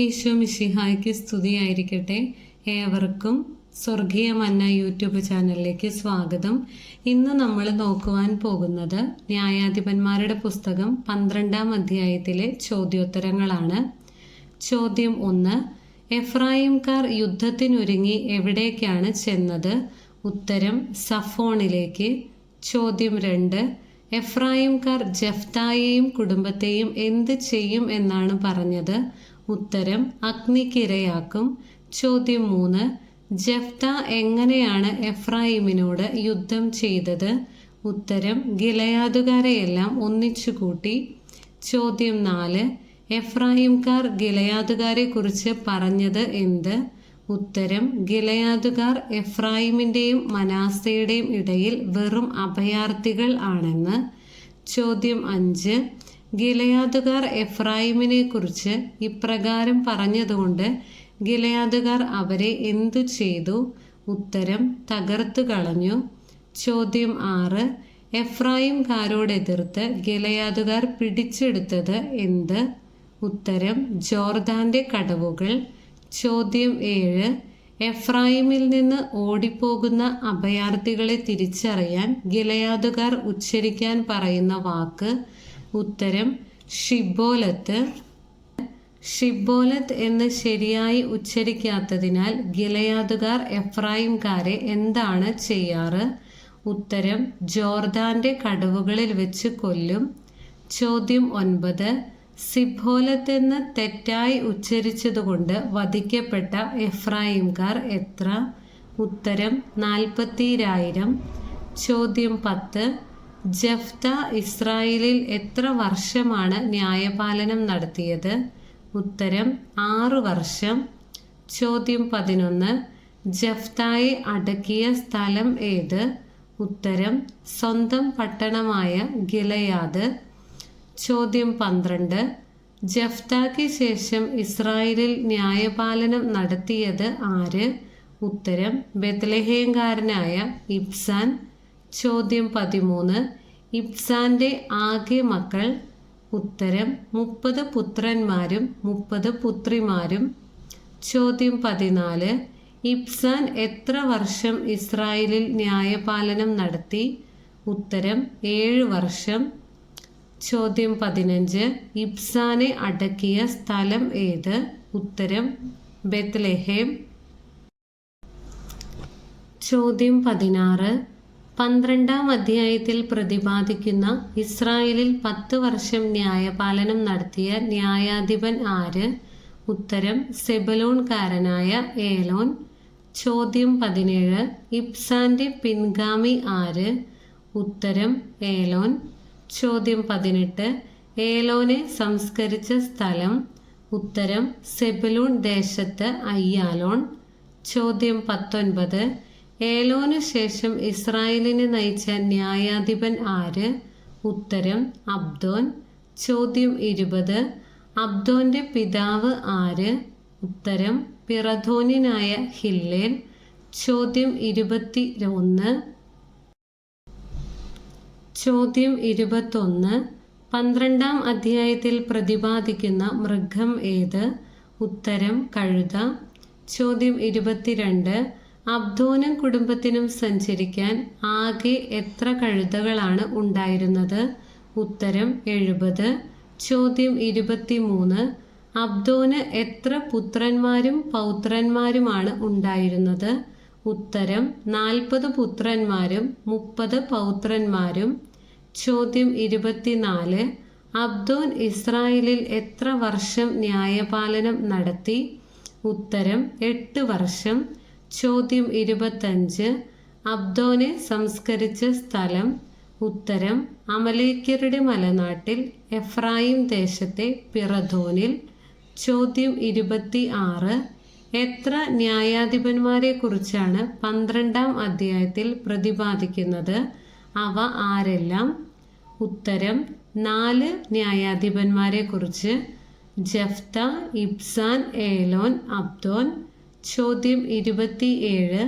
ഈശോ സ്തുതി സ്തുതിയായിരിക്കട്ടെ. ഏവർക്കും സ്വർഗീയ മന്ന യൂട്യൂബ് ചാനലിലേക്ക് സ്വാഗതം. ഇന്ന് നമ്മൾ നോക്കുവാൻ പോകുന്നത് ന്യായാധിപന്മാരുടെ പുസ്തകം പന്ത്രണ്ടാം അധ്യായത്തിലെ ചോദ്യോത്തരങ്ങളാണ്. ചോദ്യം ഒന്ന് എഫ്രായിംകാർ യുദ്ധത്തിനൊരുങ്ങി എവിടേക്കാണ് ചെന്നത്? ഉത്തരം സഫോണിലേക്ക്. ചോദ്യം രണ്ട് എഫ്രായിംകാർ ജഫ്തായെയും കുടുംബത്തെയും എന്ത് ചെയ്യും എന്നാണ് പറഞ്ഞത്? ഉത്തരം അഗ്നിക്കിരയാക്കും. ചോദ്യം മൂന്ന്. ജഫ്ത എങ്ങനെയാണ് എഫ്രായിമിനോട് യുദ്ധം ചെയ്തത്? ഉത്തരം ഗിലയാതുകാരെയെല്ലാം ഒന്നിച്ചു കൂട്ടി ചോദ്യം നാല്. എഫ്രായിംകാർ ഗിലയാതുകാരെ കുറിച്ച് പറഞ്ഞത് എന്ത്? ഉത്തരം ഗിലയാതുകാർ എഫ്രായിമിന്റെയും മനാസയുടെയും ഇടയിൽ വെറും അഭയാർത്ഥികൾ ആണെന്ന്. ചോദ്യം അഞ്ച്. ഗിലയാതുകാർ എഫ്രായിമിനെ കുറിച്ച് ഇപ്രകാരം പറഞ്ഞതുകൊണ്ട് ഗിലയാതുകാർ അവരെ എന്തു ചെയ്തു? ഉത്തരം തകർത്തു കളഞ്ഞു. ചോദ്യം ആറ് എഫ്രായിംകാരോടെതിർത്ത് ഗിലയാതുകാർ പിടിച്ചെടുത്തത് എന്ത്? ഉത്തരം ജോർദാന്റെ കടവുകൾ. ചോദ്യം ഏഴ് എഫ്രായിമിൽ നിന്ന് ഓടിപ്പോകുന്ന അഭയാർത്ഥികളെ തിരിച്ചറിയാൻ ഗിലയാതുകാർ ഉച്ചരിക്കാൻ പറയുന്ന വാക്ക് ഉത്തരം ഷിബോലത്ത്. ഷിബോലത്ത് എന്ന് ശരിയായി ഉച്ചരിക്കാത്തതിനാൽ ഗിലയാതുകാർ എഫ്രായിംകാരെ എന്താണ് ചെയ്യാറ്? ഉത്തരം ജോർദാന്റെ കടവുകളിൽ വെച്ച് കൊല്ലും. ചോദ്യം ഒൻപത്. സിബോലത്ത് എന്ന് തെറ്റായി ഉച്ചരിച്ചതുകൊണ്ട് വധിക്കപ്പെട്ട എഫ്രായിംകാർ എത്ര? ഉത്തരം നാൽപ്പത്തിരായിരം. ചോദ്യം പത്ത്. ജഫ്ത ഇസ്രായേലിൽ എത്ര വർഷമാണ് ന്യായപാലനം നടത്തിയത്? ഉത്തരം ആറ് വർഷം. ചോദ്യം പതിനൊന്ന്. ജഫ്തായെ അടക്കിയ സ്ഥലം ഏത്? ഉത്തരം സ്വന്തം പട്ടണമായ ഗിലയാദ്. ചോദ്യം പന്ത്രണ്ട്. ജഫ്താക്ക് ശേഷം ഇസ്രായേലിൽ ന്യായപാലനം നടത്തിയത് ആര്? ഉത്തരം ബെത്ലഹേംകാരനായ ഇബ്സാൻ. ചോദ്യം പതിമൂന്ന്. ഇബ്സാന്റെ ആകെ മക്കൾ. ഉത്തരം മുപ്പത് പുത്രന്മാരും മുപ്പത് പുത്രിമാരും. ചോദ്യം പതിനാല്. ഇബ്സാൻ എത്ര വർഷം ഇസ്രായേലിൽ ന്യായപാലനം നടത്തി? ഉത്തരം ഏഴ് വർഷം. ചോദ്യം പതിനഞ്ച്. ഇബ്സാനെ അടക്കിയ സ്ഥലം ഏത്? ഉത്തരം ബെത്ലഹേം ചോദ്യം പതിനാറ്. പന്ത്രണ്ടാം അധ്യായത്തിൽ പ്രതിപാദിക്കുന്ന ഇസ്രായേലിൽ പത്ത് വർഷം ന്യായപാലനം നടത്തിയ ന്യായാധിപൻ ആര്? ഉത്തരം സെബലോൺകാരനായ ഏലോൻ. ചോദ്യം പതിനേഴ് ഇബ്സാന്റെ പിൻഗാമി ആര്? ഉത്തരം ഏലോൻ. ചോദ്യം പതിനെട്ട് ഏലോനെ സംസ്കരിച്ച സ്ഥലം. ഉത്തരം സെബലൂൺ ദേശത്ത് അയ്യാലോൺ. ചോദ്യം പത്തൊൻപത് ഏലോനു ശേഷം ഇസ്രായേലിനെ നയിച്ച ന്യായാധിപൻ ആര്? ഉത്തരം അബ്ദോൻ. ചോദ്യം ഇരുപത്. അബ്ദോന്റെ പിതാവ് ആര്? ഉത്തരം പിറധോനിനായ ഹില്ലേൽ. ചോദ്യം ഇരുപത്തി ഒന്ന് ചോദ്യം ഇരുപത്തൊന്ന്. പന്ത്രണ്ടാം അധ്യായത്തിൽ പ്രതിപാദിക്കുന്ന മൃഗം ഏത്? ഉത്തരം കഴുത. ചോദ്യം ഇരുപത്തിരണ്ട്. അബ്ദോനും കുടുംബത്തിനും സഞ്ചരിക്കാൻ ആകെ എത്ര കഴുതകളാണ് ഉണ്ടായിരുന്നത്? ഉത്തരം എഴുപത്. ചോദ്യം ഇരുപത്തിമൂന്ന്. അബ്ദോന് എത്ര പുത്രന്മാരും പൗത്രന്മാരുമാണ് ഉണ്ടായിരുന്നത്? ഉത്തരം നാൽപ്പത് പുത്രന്മാരും മുപ്പത് പൗത്രന്മാരും. ചോദ്യം ഇരുപത്തിനാല്. അബ്ദോൻ ഇസ്രായേലിൽ എത്ര വർഷം ന്യായപാലനം നടത്തി? ഉത്തരം എട്ട് വർഷം. ചോദ്യം ഇരുപത്തഞ്ച്. അബ്ദോനെ സംസ്കരിച്ച സ്ഥലം ഉത്തരം അമലേക്കരുടെ മലനാട്ടിൽ എഫ്രായിം ദേശത്തെ പിറധോനിൽ ചോദ്യം ഇരുപത്തി ആറ് എത്ര ന്യായാധിപന്മാരെ കുറിച്ചാണ് പന്ത്രണ്ടാം അധ്യായത്തിൽ പ്രതിപാദിക്കുന്നത്? അവ ആരെല്ലാം? ഉത്തരം നാല് ന്യായാധിപന്മാരെ കുറിച്ച് ജഫ്ത ഇബ്സാൻ ഏലോൻ അബ്ദോൻ ചോദ്യം ഇരുപത്തി ഏഴ്